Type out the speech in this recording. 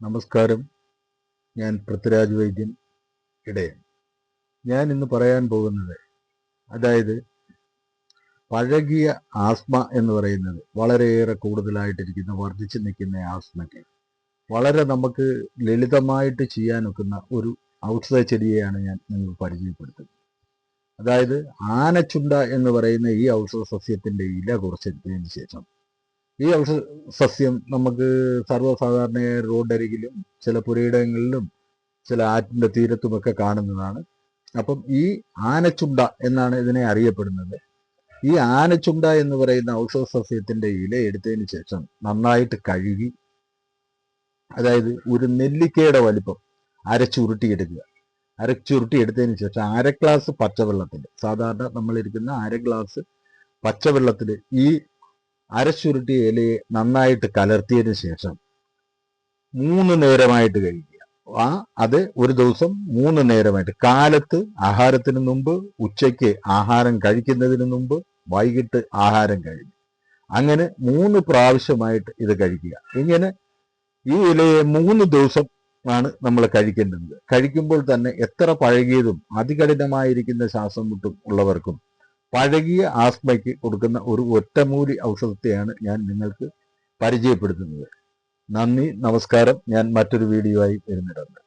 നമസ്കാരം. ഞാൻ പൃഥ്വിരാജ് വൈദ്യൻ ഇടയൻ. ഞാൻ ഇന്ന് പറയാൻ പോകുന്നത് അതായത് പഴകിയ ആസ്മ എന്ന് പറയുന്നത് വളരെയേറെ കൂടുതലായിട്ടിരിക്കുന്ന വർദ്ധിച്ചു നിൽക്കുന്ന ആസ്മയ്ക്ക്. വളരെ നമുക്ക് ലളിതമായിട്ട് ചെയ്യാനൊക്കുന്ന ഒരു ഔഷധ ചെടിയെയാണ് ഞാൻ നിങ്ങൾക്ക് പരിചയപ്പെടുത്തുന്നത്. അതായത് ആനച്ചുണ്ട എന്ന് പറയുന്ന ഈ ഔഷധ സസ്യത്തിന്റെ ഇല കുറച്ചെടുത്തതിന് ശേഷം ഈ ഔഷധ സസ്യം നമുക്ക് സർവസാധാരണയായ റോഡരികിലും ചില പുരയിടങ്ങളിലും ചില ആറ്റിന്റെ തീരത്തുമൊക്കെ കാണുന്നതാണ്. അപ്പം ഈ ആനച്ചുണ്ട എന്നാണ് ഇതിനെ അറിയപ്പെടുന്നത്. ഈ ആനച്ചുണ്ട എന്ന് പറയുന്ന ഔഷധ സസ്യത്തിന്റെ ഇല എടുത്തതിന് ശേഷം നന്നായിട്ട് കഴുകി അതായത് ഒരു നെല്ലിക്കയുടെ വലിപ്പം അരച്ചുരുട്ടിയെടുക്കുക അരച്ചുരുട്ടി എടുത്തതിന് ശേഷം അര ഗ്ലാസ് പച്ചവെള്ളത്തിൽ സാധാരണ നമ്മളിരിക്കുന്ന അര ഗ്ലാസ് പച്ചവെള്ളത്തിൽ ഈ അരച്ചുരുട്ടിയ ഇലയെ നന്നായിട്ട് കലർത്തിയതിന് ശേഷം മൂന്ന് നേരമായിട്ട് കഴിക്കുക. ആ അത് ഒരു ദിവസം മൂന്ന് നേരമായിട്ട്. കാലത്ത് ആഹാരത്തിന് മുമ്പ് ഉച്ചയ്ക്ക് ആഹാരം കഴിക്കുന്നതിന് മുമ്പ് വൈകിട്ട് ആഹാരം കഴിക്കും അങ്ങനെ മൂന്ന് പ്രാവശ്യമായിട്ട് ഇത് കഴിക്കുക. ഇങ്ങനെ ഈ ഇലയെ മൂന്ന് ദിവസം ആണ് നമ്മൾ കഴിക്കേണ്ടത്. കഴിക്കുമ്പോൾ തന്നെ എത്ര പഴകിയതും അതികഠിനമായിരിക്കുന്ന ശ്വാസം മുട്ടും ഉള്ളവർക്കും പഴകിയ ആസ്മയ്ക്ക് കൊടുക്കുന്ന ഒരു ഒറ്റമൂലി ഔഷധത്തെയാണ് ഞാൻ നിങ്ങൾക്ക് പരിചയപ്പെടുത്തുന്നത്. നന്ദി നമസ്കാരം. ഞാൻ മറ്റൊരു വീഡിയോ ആയി വരുന്നിടുന്നത്